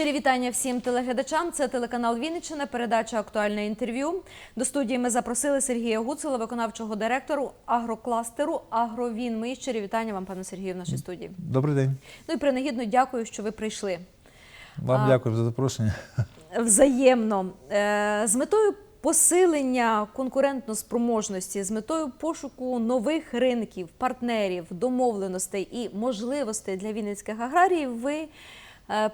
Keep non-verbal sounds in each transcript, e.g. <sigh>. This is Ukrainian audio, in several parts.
Щирі вітання всім телеглядачам. Це телеканал Вінниччина, передача Актуальне інтерв'ю. До студії ми запросили Сергія Гуцела, виконавчого директору агрокластеру Агровін. Мої щирі вітання вам, пане Сергію, в нашій студії. Добрий день. Ну і принагідно дякую, що ви прийшли. Вам А- дякую за запрошення. <laughs> Взаємно Е, з метою посилення конкурентноспроможності, з метою пошуку нових ринків, партнерів, домовленостей і можливостей для вінницьких аграріїв. Ви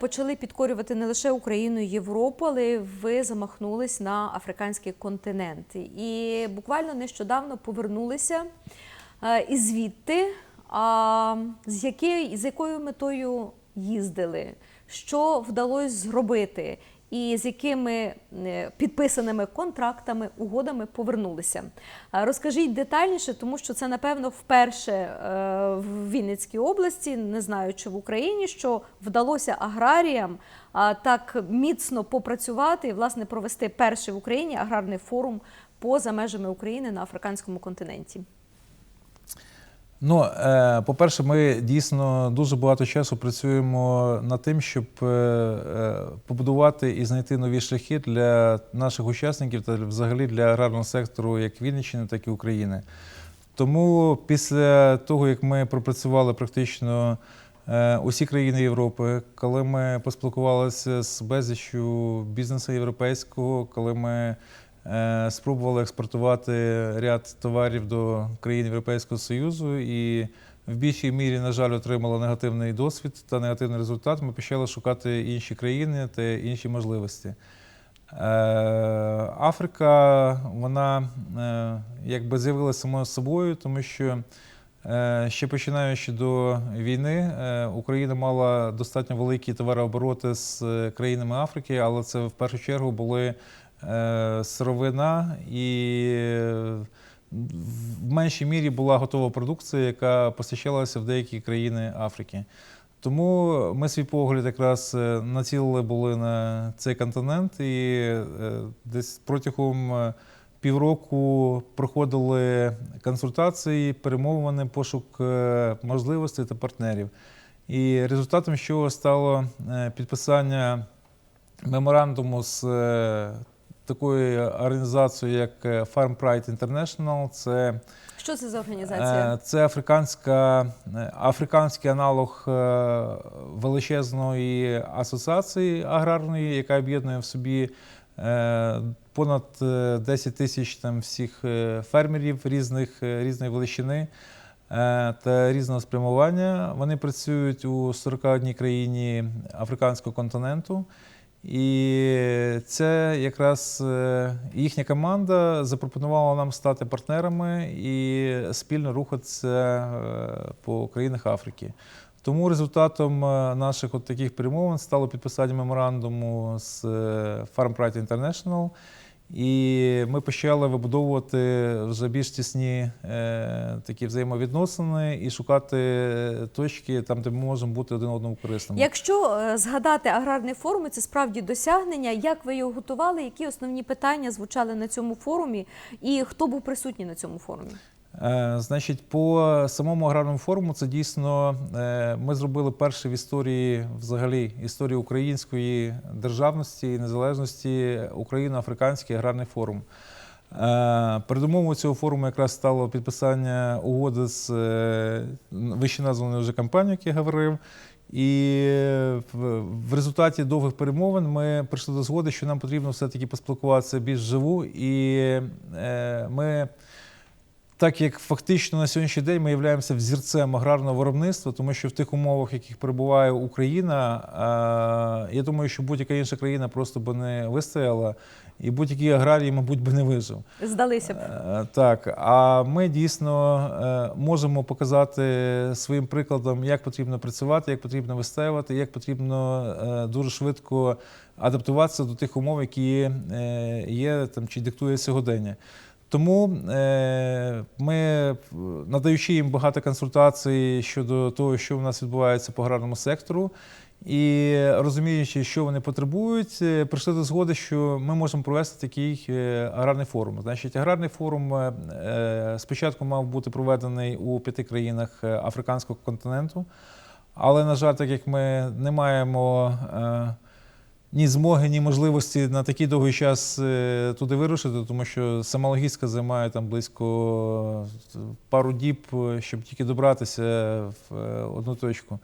почали підкорювати не лише Україну і Європу, але ви замахнулись на африканський континент. І буквально нещодавно повернулися е, і звідти. А з, якою, з якою метою їздили? Що вдалося зробити? І з якими е, підписаними контрактами, угодами повернулися? Розкажіть детальніше, тому що це напевно вперше е, в Вінницькій області, не знаю чи в Україні, що вдалося аграріям так міцно попрацювати і власне провести перший в Україні аграрний форум поза межами України на африканському континенті. Ну, е, по-перше, ми дійсно дуже багато часу працюємо над тим, щоб е, е, побудувати і знайти нові шляхи для наших учасників та взагалі для аграрного сектору як Вінниччини, так і України. Тому після того, як ми пропрацювали практично усі країни Європи, коли ми поспілкувалися з безліччю бізнесу європейського, коли ми спробували експортувати ряд товарів до країн Європейського Союзу і в більшій мірі, на жаль, отримали негативний досвід та негативний результат. Ми почали шукати інші країни та інші можливості. Е, Африка, вона е, якби з'явилася самою собою, тому що е, ще починаючи до війни, е, Україна мала достатньо великі товарообороти з е, країнами Африки, але це в першу чергу були е, сировина і е, в меншій мірі була готова продукція, яка постачалася в деякі країни Африки. Тому ми свій погляд якраз е, націлили були на цей континент, і е, десь протягом е, півроку проходили консультації, перемовини, пошук е, можливостей та партнерів. І результатом чого стало е, підписання меморандуму з такою організацією, як е, Farm Pride International. Це Що це за організація? Е, Це африканська, е, африканський аналог величезної асоціації аграрної, яка об'єднує в собі понад е, 10 тисяч там всіх фермерів різних, різної величини та різного спрямування. Вони працюють у 41 країні африканського континенту. І це якраз е, їхня команда запропонувала нам стати партнерами і спільно рухатися е, по країнах Африки. Тому результатом е, наших от таких перемовин стало підписання меморандуму з Farm Pride International. І ми почали вибудовувати вже більш тісні е, такі взаємовідносини і шукати точки там, де ми можемо бути один одному корисними. Якщо е, згадати аграрний форум, це справді досягнення. Як ви його готували? Які основні питання звучали на цьому форумі, і хто був присутній на цьому форумі? Е, Значить, по самому аграрному форуму це дійсно е, ми зробили перший в історії, взагалі, історії української державності і незалежності Україно-Африканський аграрний форум. Е, Передумовою цього форуму якраз стало підписання угоди з е, вище названою вже компанією, як я говорив. І в результаті довгих перемовин ми прийшли до згоди, що нам потрібно все-таки поспілкуватися більш живу, і ми. Так як фактично на сьогоднішній день ми являємося взірцем аграрного виробництва, тому що в тих умовах, в яких перебуває Україна, я думаю, що будь-яка інша країна просто би не вистояла, і будь-який аграрій, мабуть, би не вижив. Здалися б. Е, Так, а ми дійсно е, можемо показати своїм прикладом, як потрібно працювати, як потрібно вистаювати, як потрібно е, дуже швидко адаптуватися до тих умов, які є там чи диктує сьогодення. Тому е, ми, надаючи їм багато консультацій щодо того, що в нас відбувається по аграрному сектору, і розуміючи, що вони потребують, е, прийшли до згоди, що ми можемо провести такий е, аграрний форум. Значить, аграрний форум спочатку мав бути проведений у п'яти країнах африканського континенту, але, на жаль, так як ми не маємо. Ні змоги, ні можливості на такий довгий час е, туди вирушити, тому що сама логістика займає там близько е, пару діб, е, щоб тільки добратися в одну точку.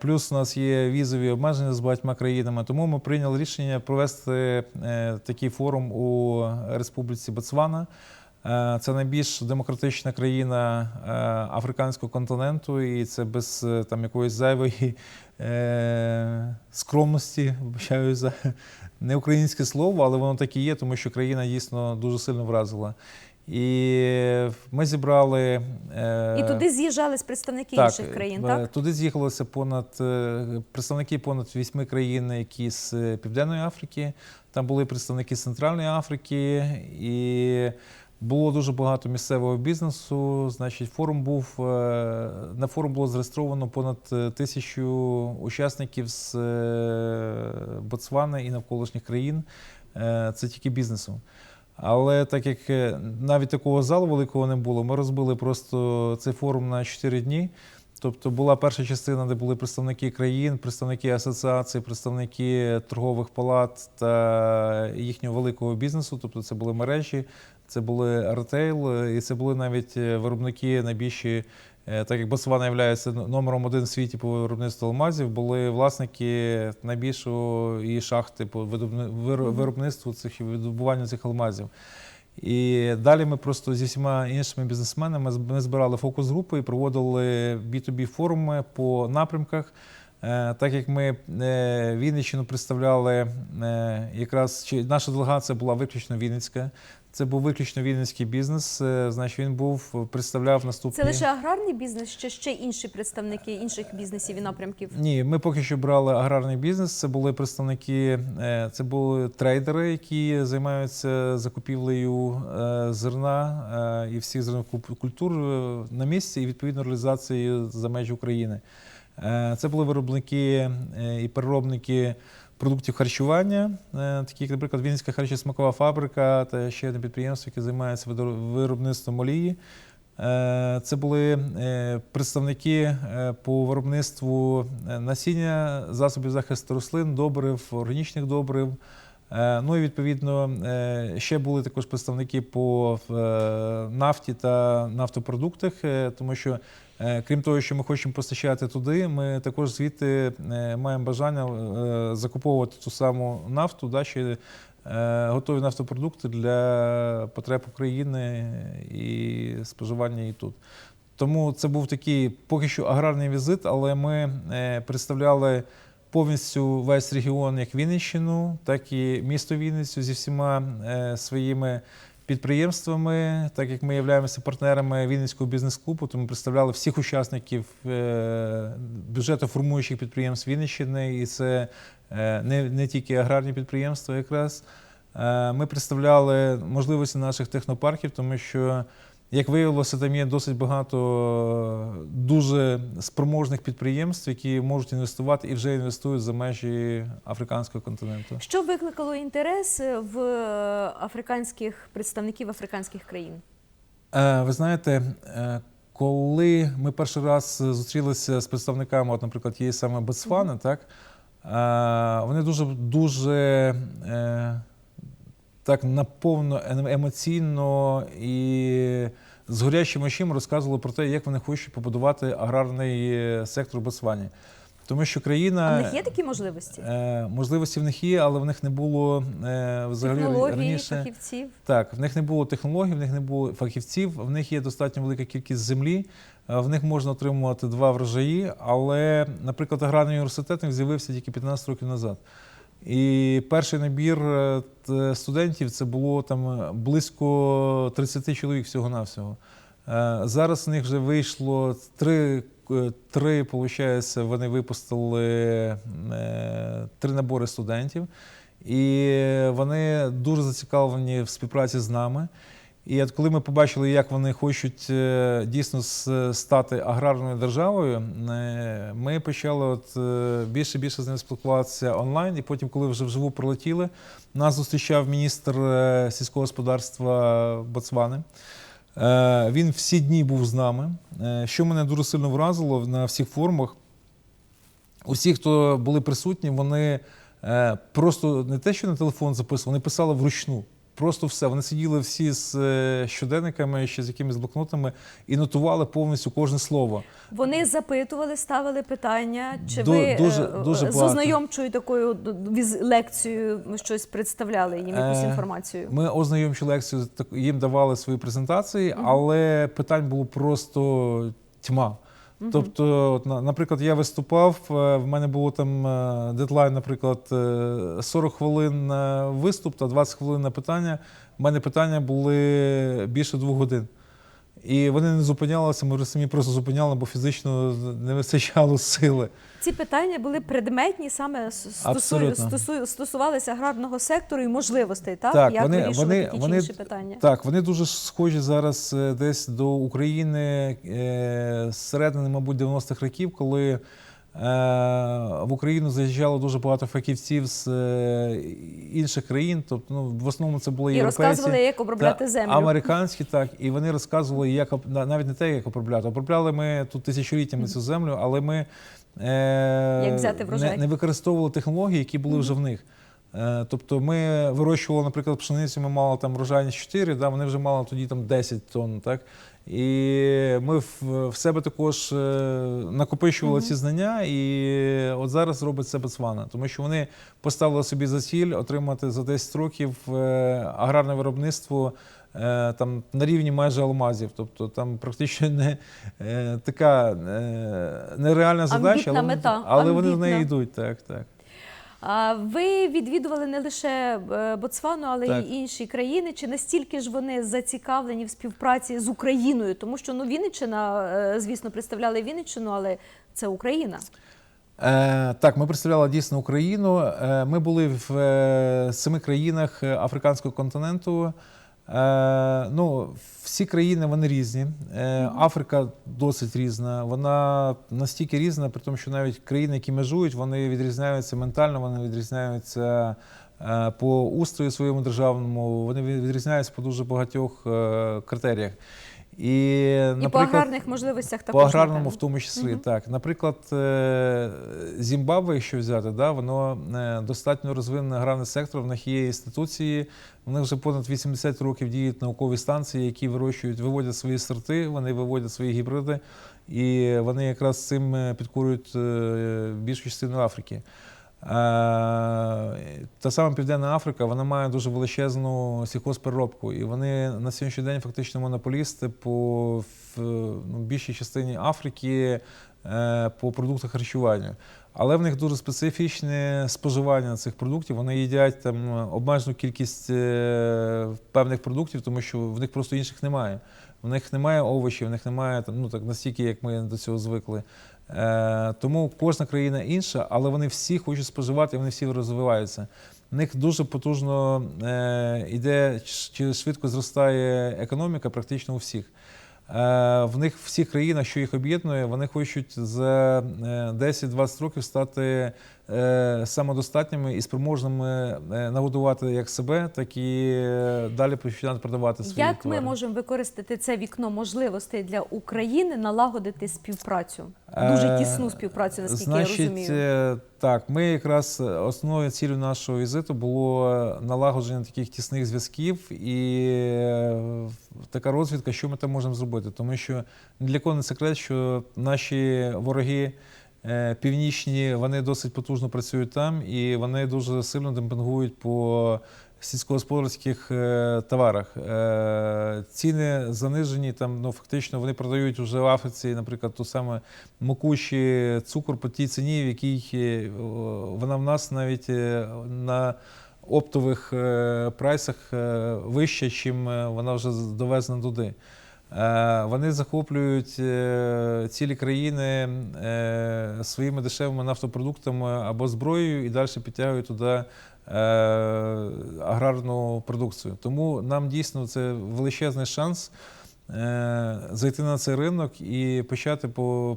Плюс у нас є візові обмеження з багатьма країнами, тому ми прийняли рішення провести такий форум у Республіці Ботсвана. Е, Це найбільш демократична країна е, африканського континенту, і це без е, там якоїсь зайвої е, скромності, вибачаю за неукраїнське слово, але воно так і є, тому що країна дійсно дуже сильно вразила. І ми зібрали е, І туди з'їжджались представники так, інших країн, так? Туди з'їхалося понад представники понад вісьми країн, які з Південної Африки. Там були представники Центральної Африки, і було дуже багато місцевого бізнесу. Значить, форум був е, на форум було зареєстровано понад е, тисячу учасників з е, Ботсвани і навколишніх країн. Це тільки бізнесу. Але так як навіть такого залу великого не було, ми розбили просто цей форум на 4 дні. Тобто була перша частина, де були представники країн, представники асоціацій, представники торгових палат та їхнього великого бізнесу. Тобто це були мережі, це були ретейл, і це були навіть е, виробники найбільші. е, Так як Ботсвана є номером один в світі по виробництву алмазів, були власники найбільшої і шахти по виробництву цих видобуванню цих алмазів. І далі ми просто зі всіма іншими бізнесменами ми збирали фокус-групи і проводили B2B форуми по напрямках. Е, Так як ми Вінниччину представляли, якраз наша делегація була виключно Вінницька. Це був виключно вінницький бізнес. е, Значить, він був представляв наступні. Це лише аграрний бізнес, чи ще інші представники інших бізнесів і напрямків? Ні, ми поки що брали аграрний бізнес. Це були представники, е, це були трейдери, які займаються закупівлею е, зерна е, і всіх зернових куп- культур е, на місці і відповідно реалізацією за межі України. Е, Це були виробники е, і переробники продуктів харчування, е, такі як, наприклад, Вінницька харчосмакова фабрика та ще одне підприємство, яке займається виробництвом олії. Е, Це були е, представники по виробництву насіння, засобів захисту рослин, добрив, органічних добрив. Ну і відповідно ще були також представники по нафті та нафтопродуктах, тому що крім того, що ми хочемо постачати туди, ми також звідти е, маємо бажання е, закуповувати ту саму нафту, да, е, готові нафтопродукти для потреб України і споживання її тут. Тому це був такий поки що аграрний візит, але ми е, представляли повністю весь регіон, як Вінниччину, так і місто Вінницю зі всіма е, своїми підприємствами, так як ми являємося партнерами Вінницького бізнес-клубу, то ми представляли всіх учасників е, бюджетоформуючих підприємств Вінниччини, і це е, не, не тільки аграрні підприємства, якраз. Е, Ми представляли можливості наших технопарків, тому що, як виявилося, там є досить багато дуже спроможних підприємств, які можуть інвестувати і вже інвестують за межі африканського континенту. Що викликало інтерес в е, африканських представників африканських країн? Е, Ви знаєте, е, коли ми перший раз зустрілися з представниками, от, наприклад, тієї саме Ботсвани, так, е, вони дуже дуже е, так наповно ем- емоційно і з горячим очима розказували про те, як вони хочуть побудувати аграрний е, сектор Ботсвані. Тому що країна А в них є такі можливості? е, можливості в них є, але в них не було е, взагалі Технології, раніше. фахівців? Так, в них не було технологій, в них не було фахівців, в них є достатньо велика кількість землі, е, в них можна отримувати два врожаї, але, наприклад, аграрний університет з'явився тільки 15 років назад. І перший набір е, студентів це було там е, близько 30 чоловік всього-навсього. Е, Зараз в них вже вийшло три, три виходить, вони випустили три набори студентів. І вони дуже зацікавлені в співпраці з нами. І от коли ми побачили, як вони хочуть е, дійсно стати аграрною державою, е, ми почали от е, більше і більше з ними спілкуватися онлайн. І потім, коли вже вживу прилетіли, нас зустрічав міністр сільського господарства Ботсвани. Е, Він всі дні був з нами. Що мене дуже сильно вразило на всіх форумах, усі, хто були присутні, вони Просто не те, що на телефон записували, вони писали вручну. Просто все. Вони сиділи всі з е, щоденниками, ще з якимись блокнотами і нотували повністю кожне слово. Вони запитували, ставили питання, чи Ду- ви дуже- е, дуже з ознайомчою такою лекцією щось представляли їм якусь Е, інформацію? Ми ознайомчу лекцію їм давали свої презентації, але питань було просто тьма. Тобто, от, на- наприклад, я виступав, е, в мене було там е, дедлайн, наприклад, е, 40 хвилин на виступ та 20 хвилин на питання. У мене питання були більше двох годин. І вони не зупинялися, ми вже самі просто зупиняли, бо фізично не вистачало сили. Ці питання були предметні, саме стосую, стосую, стосувалися аграрного сектору і можливостей, так? Так, Як вони- вирішувати вони- ті чи вони- інші питання? Так, вони дуже схожі зараз е, десь до України е, з середини, мабуть, 90-х років, коли в Україну заїжджало дуже багато фахівців з е, інших країн. Тобто, ну, в основному це були І розказували, як обробляти землю. Американські, так, і вони розказували, як навіть не те, як обробляти. Обробляли ми тут тисячоліттями цю землю, але ми е, Як взяти не, не використовували технології, які були вже в них. Е, Тобто ми вирощували, наприклад, пшеницю, ми мали там врожайність 4, да, вони вже мали тоді там 10 тонн. Так? І ми в, себе також е, накопичували ці знання, і от зараз робить це Ботсвана, тому що вони поставили собі за ціль отримати за 10 років е, аграрне виробництво е, там, на рівні майже алмазів. Тобто там практично не така нереальна задача, Амбітна але, мета, але вони в неї йдуть. Так, так. Ви відвідували не лише е, Ботсвану, але Так. й інші країни. Чи настільки ж вони зацікавлені в співпраці з Україною? Тому що ну Вінниччина, е, звісно, представляли Вінниччину, але це Україна. Е, так, ми представляли дійсно Україну. Е, ми були в е, семи країнах е, африканського континенту. Е, ну, всі країни вони різні. Е, Африка досить різна. Вона настільки різна, при тому, що навіть країни, які межують, вони відрізняються ментально, вони відрізняються е, по устрою своєму державному, вони відрізняються по дуже багатьох критеріях. І, І по аграрних можливостях також. по аграрному напевно. в тому числі, так. Наприклад, е, Зімбабве, якщо взяти, да, воно е, достатньо розвинений аграрний сектор, в них є інституції, в них вже понад 80 років діють наукові станції, які вирощують, виводять свої сорти, вони виводять свої гібриди, і вони якраз цим е, підкорюють е, більшу частину Африки. Е, Та сама Південна Африка, вона має дуже величезну сільхозпереробку, і вони на сьогоднішній день фактично монополісти по в, ну, більшій частині Африки е, по продуктах харчування. Але в них дуже специфічне споживання цих продуктів. Вони їдять там обмежену кількість е, певних продуктів, тому що в них просто інших немає. В них немає овочів, в них немає там, ну так настільки, як ми до цього звикли. Е, тому кожна країна інша, але вони всі хочуть споживати, вони всі розвиваються. В них дуже потужно йде, чи швидко зростає економіка практично у всіх. Е, в них всіх країнах, що їх об'єднує, вони хочуть за е, 10-20 років стати е, самодостатніми і спроможними е, нагодувати як себе, так і е, далі починати продавати свої Як товари. ми можемо використати це вікно можливостей для України налагодити співпрацю? Дуже Е, тісну співпрацю, наскільки Значить, я розумію. е, так, ми якраз е, основною цілею нашого візиту було налагодження таких тісних зв'язків і е, така розвідка, що ми там можемо зробити. Тому що ні для кого не секрет, що наші вороги. Е, Північні вони досить потужно працюють там, і вони дуже сильно демпінгують по сільськогосподарських е, товарах. Е, ціни занижені, там ну, фактично вони продають вже в Африці, наприклад, ту саме муку цукор по тій ціні, в якій вона в нас навіть на оптових прайсах вища, чим вона вже довезена туди. Е, Вони захоплюють е, цілі країни е, своїми дешевими нафтопродуктами або зброєю і далі підтягують туди аграрну продукцію. Тому нам дійсно це величезний шанс зайти на цей ринок і почати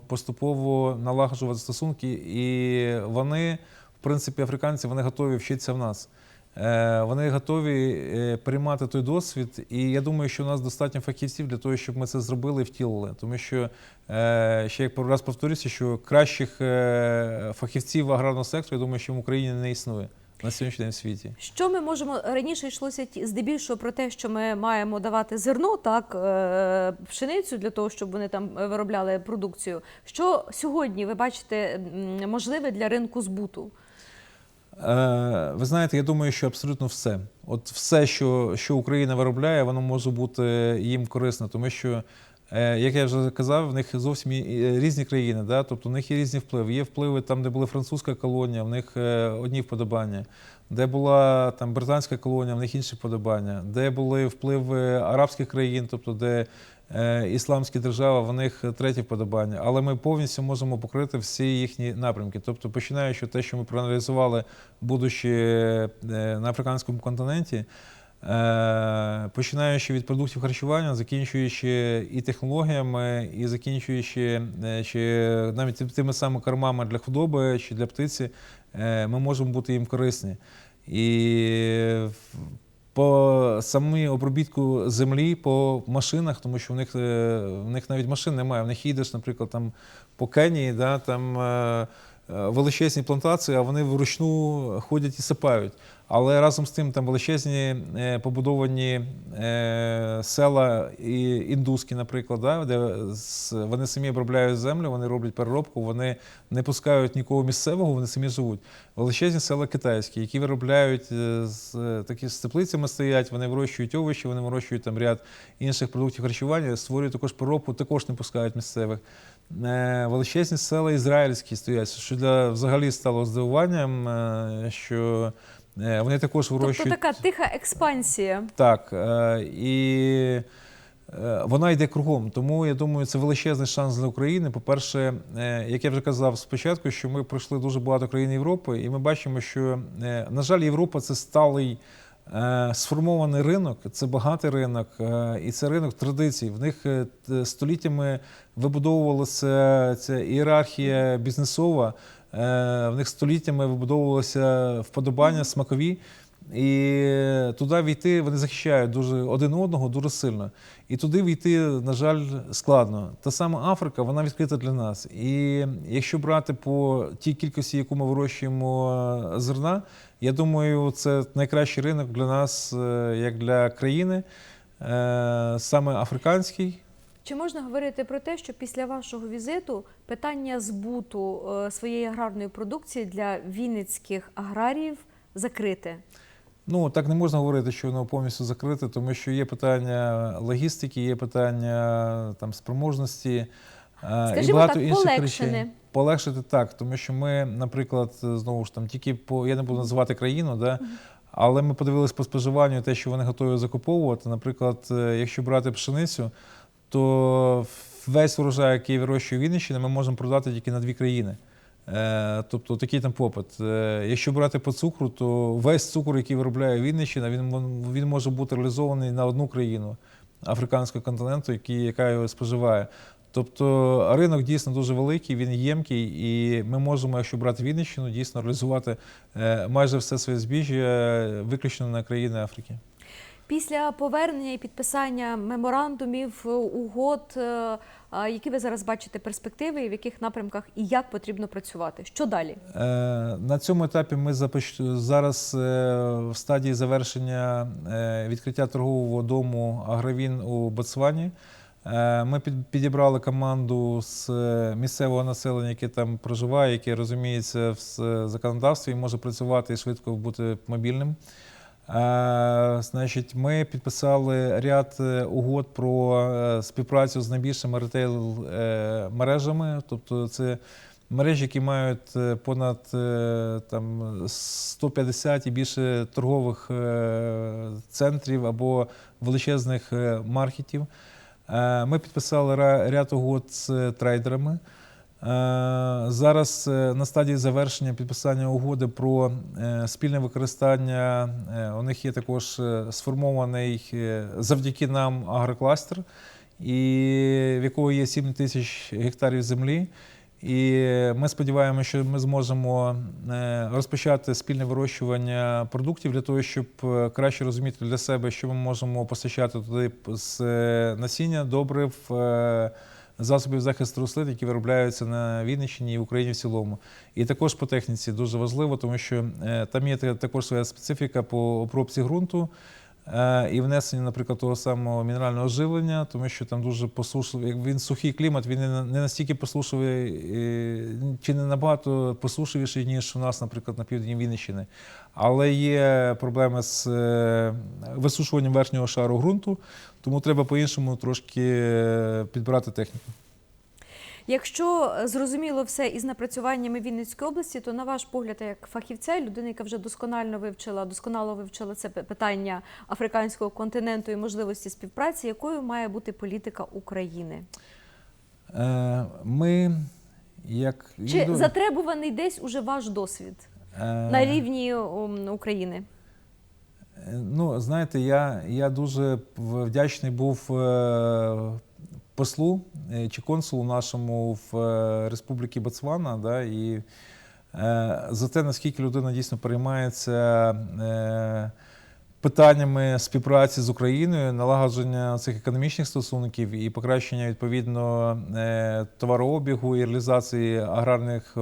поступово налагоджувати стосунки. І вони, в принципі, африканці, вони готові вчитися в нас. Е, вони готові е, приймати той досвід. І я думаю, що у нас достатньо фахівців для того, щоб ми це зробили і втілили. Тому що е, ще як раз повторюся, що кращих фахівців аграрного сектору, я думаю, що в Україні не існує на сьогоднішній день в світі. Що ми можемо раніше йшлося здебільшого про те, що ми маємо давати зерно, так пшеницю для того, щоб вони там виробляли продукцію. Що сьогодні ви бачите можливе для ринку збуту? Е, Ви знаєте, я думаю, що абсолютно все. От все, що, що Україна виробляє, воно може бути їм корисно, тому що, е, як я вже казав, в них зовсім різні країни, да? тобто в них є різні впливи. Є впливи там, де була французька колонія, в них е, одні вподобання. Де була там британська колонія, в них інші вподобання, де були впливи арабських країн, тобто де ісламські держави, в них треті вподобання. Але ми повністю можемо покрити всі їхні напрямки. Тобто, починаючи те, що ми проаналізували, будучи е, на африканському континенті, е, починаючи від продуктів харчування, закінчуючи і технологіями, і закінчуючи е, чи навіть тими самими кормами для худоби чи для птиці, е, ми можемо бути їм корисні. І по самій обробітку землі, по машинах, тому що в них, е, в них навіть машин немає. В них їдеш, наприклад, там по Кенії, да, там е, величезні плантації, а вони вручну ходять і сипають. Але разом з тим там величезні е, побудовані е, села і індуські, наприклад, да, де вони самі обробляють землю, вони роблять переробку, вони не пускають нікого місцевого, вони самі живуть. Величезні села китайські, які виробляють е, з е, такі з теплицями стоять, вони вирощують овочі, вони вирощують там ряд інших продуктів харчування, створюють також переробку, також не пускають місцевих. Е, Величезні села ізраїльські стоять, що для взагалі стало здивуванням, е, що е, вони також вирощують. Тобто така тиха експансія. Так, і вона йде кругом. Тому я думаю, це величезний шанс для України. По-перше, як я вже казав спочатку, що ми пройшли дуже багато країн Європи, і ми бачимо, що, на жаль, Європа це сталий. Е, Сформований ринок, це багатий ринок, е, і це ринок традицій. В них е, століттями вибудовувалася ця ієрархія бізнесова, в них століттями вибудовувалося вподобання смакові. І туди війти вони захищають дуже один одного дуже сильно. І туди війти, на жаль, складно. Та сама Африка, вона відкрита для нас. І якщо брати по тій кількості, яку ми вирощуємо е, зерна, я думаю, це найкращий ринок для нас, е, як для країни, е, саме африканський. Чи можна говорити про те, що після вашого візиту питання збуту своєї аграрної продукції для вінницьких аграріїв закрите? Ну так не можна говорити, що воно повністю закрите, тому що є питання логістики, є питання там спроможності е, і багато так, інших полегшене. речей. Полегшити так, тому що ми, наприклад, знову ж там тільки по я не буду називати країну, да. Але ми подивились по споживанню те, що вони готові закуповувати. Наприклад, е, якщо брати пшеницю, то весь урожай, який вирощує Вінниччина, ми можемо продати тільки на дві країни. Е, Тобто такий там попит. Е, Якщо брати по цукру, то весь цукор, який виробляє Вінниччина, він, він може бути реалізований на одну країну африканського континенту, яка його споживає. Тобто ринок дійсно дуже великий, він ємкий, і ми можемо, якщо брати Вінниччину, дійсно реалізувати е, майже все своє збіжжя виключно на країни Африки. Після повернення і підписання меморандумів, е, угод, е, які ви зараз бачите перспективи, і в яких напрямках і як потрібно працювати? Що далі? Е, На цьому етапі ми зараз в стадії завершення відкриття торгового дому Агровін у Ботсвані. Ми підібрали команду з місцевого населення, яке там проживає, яке розуміється в законодавстві і може працювати і швидко бути мобільним. Е, Значить, ми підписали ряд е, угод про е, співпрацю з найбільшими ретейл мережами, тобто це мережі, які мають понад там 150 і більше торгових центрів або величезних маркетів. Ми підписали ряд угод з трейдерами. Е, Зараз е, на стадії завершення підписання угоди про е, спільне використання. У них є також сформований завдяки нам агрокластер, і в якого є 7 тисяч гектарів землі. І ми сподіваємося, що ми зможемо розпочати спільне вирощування продуктів для того, щоб краще розуміти для себе, що ми можемо постачати туди з насіння, добрив, засобів захисту рослин, які виробляються на Вінниччині і в Україні в цілому. І також по техніці дуже важливо, тому що е, там є також своя специфіка по обробці ґрунту. Е, І внесення, наприклад, того самого мінерального живлення, тому що там дуже посушливий, як він сухий клімат, він не настільки посушливий е, чи не набагато посушливіший, ніж у нас, наприклад, на півдні Вінниччини. Але є проблеми з е, висушуванням верхнього шару ґрунту, тому треба по-іншому трошки е, підбирати техніку. Якщо е, зрозуміло все із напрацюваннями Вінницької області, то на ваш погляд, як фахівця, людина, яка вже досконально вивчила, досконало вивчила це питання африканського континенту і можливості співпраці, якою має бути політика України? Ми, як Чи затребуваний десь уже ваш досвід на рівні України? Ну, знаєте, я, я дуже вдячний був е, послу е, чи консулу нашому в Республіки Республіці Ботсвана, да, і е, за те, наскільки людина дійсно переймається е, питаннями співпраці з Україною, налагодження цих економічних стосунків і покращення відповідно е, товарообігу і реалізації аграрних, е,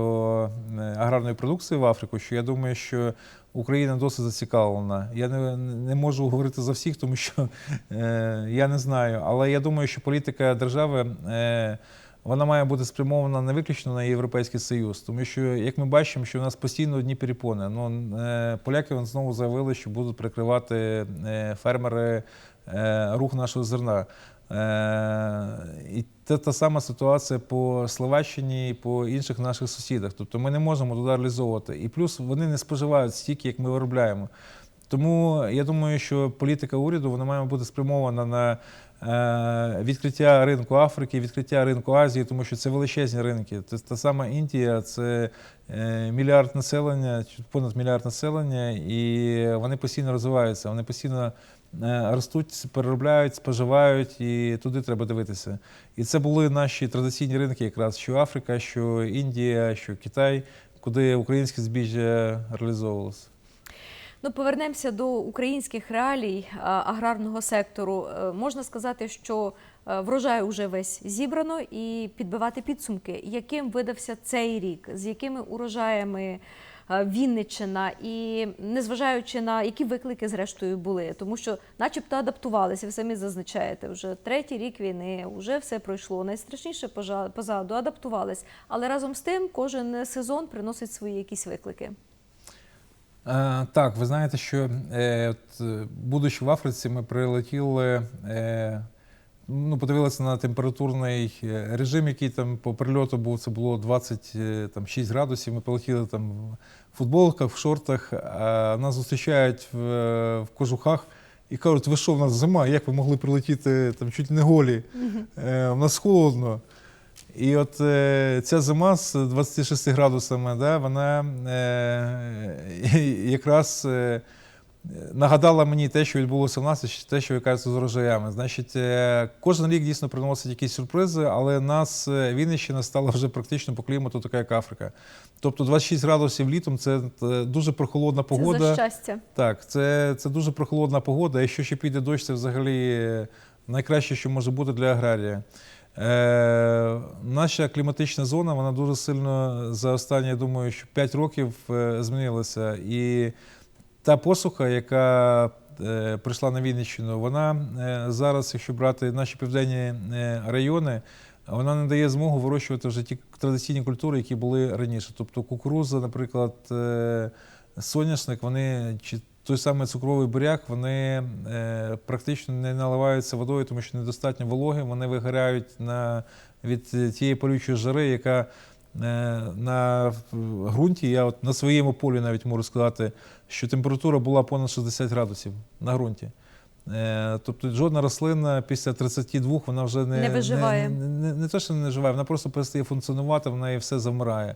аграрної продукції в Африку, що я думаю, що Україна досить зацікавлена. Я не, не можу говорити за всіх, тому що е, я не знаю. Але я думаю, що політика держави е, вона має бути спрямована не виключно на Європейський Союз, тому що, як ми бачимо, що у нас постійно одні перепони. Ну, е, поляки знову заявили, що будуть прикривати е, фермери е, рух нашого зерна. І це та сама ситуація по Словаччині і по інших наших сусідах. Тобто ми не можемо туди реалізовувати. І плюс вони не споживають стільки, як ми виробляємо. Тому я думаю, що політика уряду вона має бути спрямована на відкриття ринку Африки, відкриття ринку Азії, тому що це величезні ринки. Це та сама Індія, це е, мільярд населення, понад мільярд населення, і вони постійно розвиваються, вони постійно е, ростуть, переробляють, споживають, і туди треба дивитися. І це були наші традиційні ринки, якраз що Африка, що Індія, що Китай, куди українське збіжжя реалізовувалося. Ну, повернемося до українських реалій аграрного сектору. Е, Можна сказати, що е, врожай уже весь зібрано, і підбивати підсумки, яким видався цей рік, з якими урожаями е, Вінниччина, і незважаючи на які виклики зрештою були, тому що, начебто, адаптувалися, ви самі зазначаєте, вже третій рік війни, вже все пройшло. Найстрашніше позаду адаптувались, але разом з тим кожен сезон приносить свої якісь виклики. Так, ви знаєте, що е, от, е, будучи в Африці, ми прилетіли, е, ну, подивилися на температурний режим, який там по прильоту був. Це було 26 градусів. Ми полетіли там в футболках, в шортах, а нас зустрічають в, в кожухах. І кажуть, ви що, в нас зима, як ви могли прилетіти там чуть не голі? У нас холодно. І от е, ця зима з 26 градусами, да, вона е, якраз е, нагадала мені те, що відбулося в нас, і те, що кажете з урожаями. Значить, е, кожен рік дійсно приносить якісь сюрпризи, але нас Вінниччина стала вже практично по клімату така, як Африка. Тобто 26 градусів літом це дуже прохолодна Це погода. за щастя. Так, це, це дуже прохолодна погода. Якщо ще піде дощ, це взагалі найкраще, що може бути для аграрія. Е, наша кліматична зона вона дуже сильно за останні, я думаю, що 5 років е, змінилася. І та посуха, яка е, прийшла на Вінниччину, вона зараз, якщо брати наші південні райони, вона не дає змогу вирощувати вже ті традиційні культури, які були раніше. Тобто кукуруза, наприклад, соняшник, вони чи той самий цукровий буряк, вони е, практично не наливаються водою, тому що недостатньо вологи, вони вигоряють на, від тієї палючої жари, яка е, на ґрунті, я от на своєму полі навіть можу сказати, що температура була понад 60 градусів на ґрунті. Е, Тобто жодна рослина після 32 вона вже не, Не виживає. Не, не, не те, що не виживає, вона просто перестає функціонувати, в неї все замирає.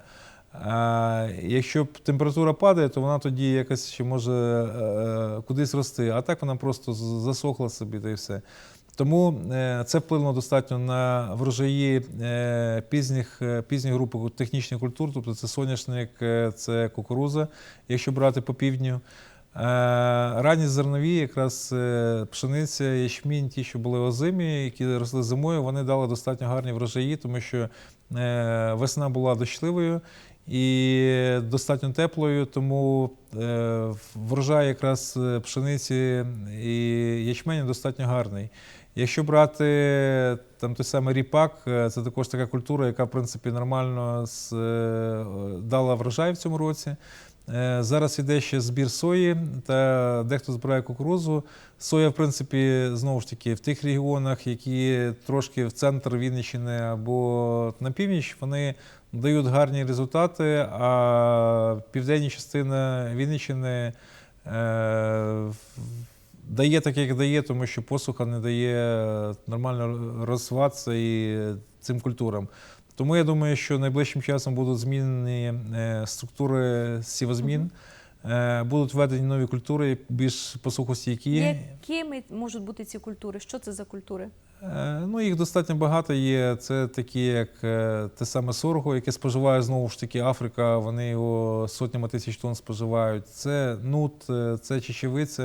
Якщо температура падає, то вона тоді якось ще може е, кудись рости, а так вона просто засохла собі та й все. Тому е, це вплинуло достатньо на врожаї е, пізніх, е, пізніх груп технічних культур, тобто це соняшник, е, це кукуруза, якщо брати по півдню. Е, Ранні зернові, якраз е, пшениця, ячмінь, ті, що були озимі, які росли зимою, вони дали достатньо гарні врожаї, тому що е, весна була дощливою і достатньо теплою, тому е, врожай якраз е, пшениці і ячменю достатньо гарний. Якщо брати там той самий ріпак, е, це також така культура, яка в принципі нормально дала врожай в цьому році. Зараз іде ще збір сої, та дехто збирає кукурузу. Соя, в принципі, знову ж таки, в тих регіонах, які трошки в центр Вінниччини або на північ, вони дають гарні результати, а південні частина Вінниччини е, дає так, як дає, тому що посуха не дає нормально розвиватися і цим культурам. Тому я думаю, що найближчим часом будуть змінені е, структури сівозмін, будуть введені нові культури, більш посухостійкі. Якими можуть бути ці культури? Що це за культури? Е, Ну, їх достатньо багато є. Це такі, як е, те саме сорго, яке споживає знову ж таки Африка. Вони його сотнями тисяч тонн споживають. Це нут, е, це чечевиця,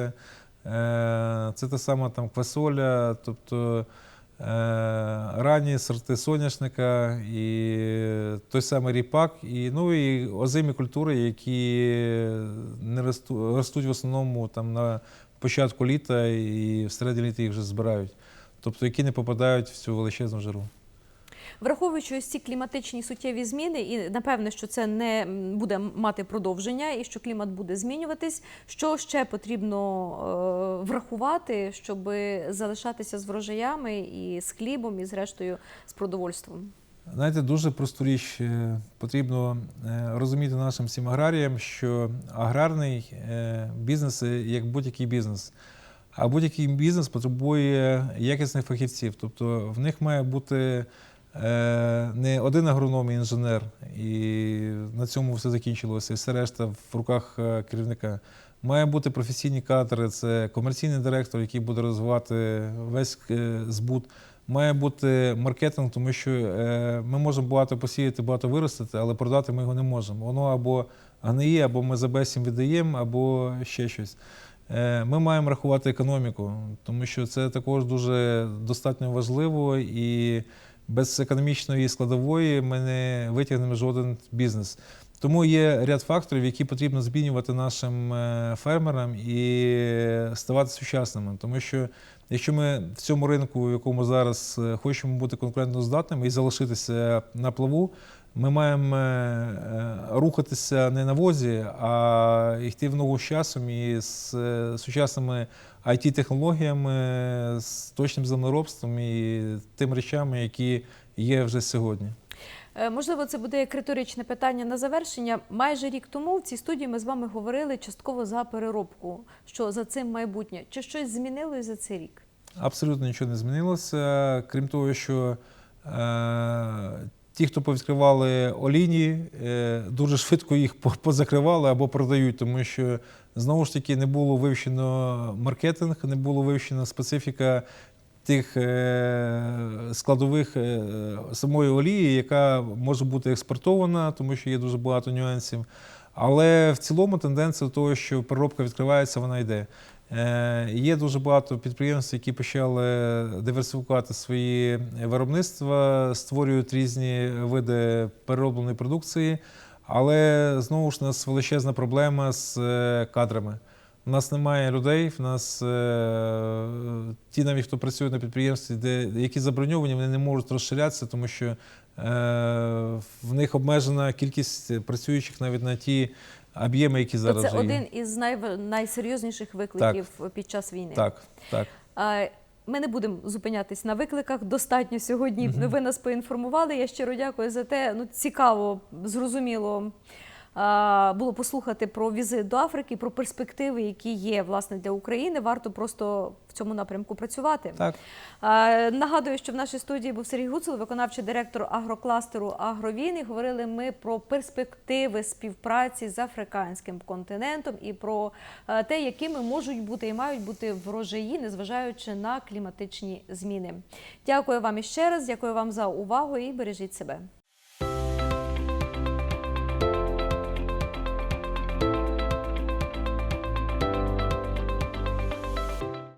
е, це та сама там квасоля, тобто е, ранні сорти соняшника і той самий ріпак, і, ну, і озимі культури, які не росту, ростуть в основному там на початку літа і всередині літа їх вже збирають тобто які не попадають в цю величезну жару. Враховуючи ось ці кліматичні суттєві зміни, і напевне, що це не буде мати продовження, і що клімат буде змінюватись. Що ще потрібно е, врахувати, щоб залишатися з врожаями і з хлібом, і зрештою з продовольством? Знаєте, дуже просту річ е, потрібно е, розуміти нашим всім аграріям, що аграрний бізнес як будь-який бізнес. А будь-який бізнес потребує якісних фахівців. Тобто в них має бути не один агроном і інженер, і на цьому все закінчилося, і все решта в руках е, керівника. Має бути професійні кадри, це комерційний директор, який буде розвивати весь е, збут. Має бути маркетинг, тому що е, ми можемо багато посіяти, багато виростити, але продати ми його не можемо. Воно або гниє, або ми за безсім віддаємо, або ще щось. Е, Ми маємо рахувати економіку, тому що це також дуже достатньо важливо і без економічної складової ми не витягнемо жоден бізнес. Тому є ряд факторів, які потрібно змінювати нашим е, фермерам і ставати сучасними. Тому що якщо ми в цьому ринку, в якому зараз е, хочемо бути конкурентоздатними і залишитися на плаву, ми маємо е, рухатися не на возі, а йти в ногу з часом і з е, сучасними IT-технологіями, з точним землеробством і тим речами, які є вже сьогодні. Е, Можливо, це буде як риторичне питання на завершення. Майже рік тому в цій студії ми з вами говорили частково за переробку, що за цим майбутнє. Чи щось змінилось за цей рік? Абсолютно нічого не змінилося. Крім того, що е, ті, хто повідкривали олійні, е, дуже швидко їх позакривали або продають, тому що знову ж таки не було вивчено маркетинг, не було вивчена специфіка тих е, складових е, самої олії, яка може бути експортована, тому що є дуже багато нюансів. Але в цілому тенденція того, що переробка відкривається, вона йде. Е, Є дуже багато підприємств, які почали диверсифікувати свої виробництва, створюють різні види переробленої продукції. Але знову ж у нас величезна проблема з е, кадрами. У нас немає людей, в нас е, ті навіть, хто працює на підприємстві, де, які заброньовані, вони не можуть розширятися, тому що в них обмежена кількість працюючих навіть на ті об'єми, які зараз це вже є. один із най... найсерйозніших викликів під час війни. Так, так. А, Ми не будемо зупинятись на викликах. Достатньо сьогодні ви нас поінформували. Я щиро дякую за те. Ну, цікаво, зрозуміло. Було послухати про візит до Африки, про перспективи, які є власне для України. Варто просто в цьому напрямку працювати. Так. Нагадую, що в нашій студії був Сергій Гуцул, виконавчий директор агрокластеру Агровін. І говорили ми про перспективи співпраці з африканським континентом і про е, те, якими можуть бути і мають бути врожаї, незважаючи на кліматичні зміни. Дякую вам іще раз. Дякую вам за увагу і бережіть себе.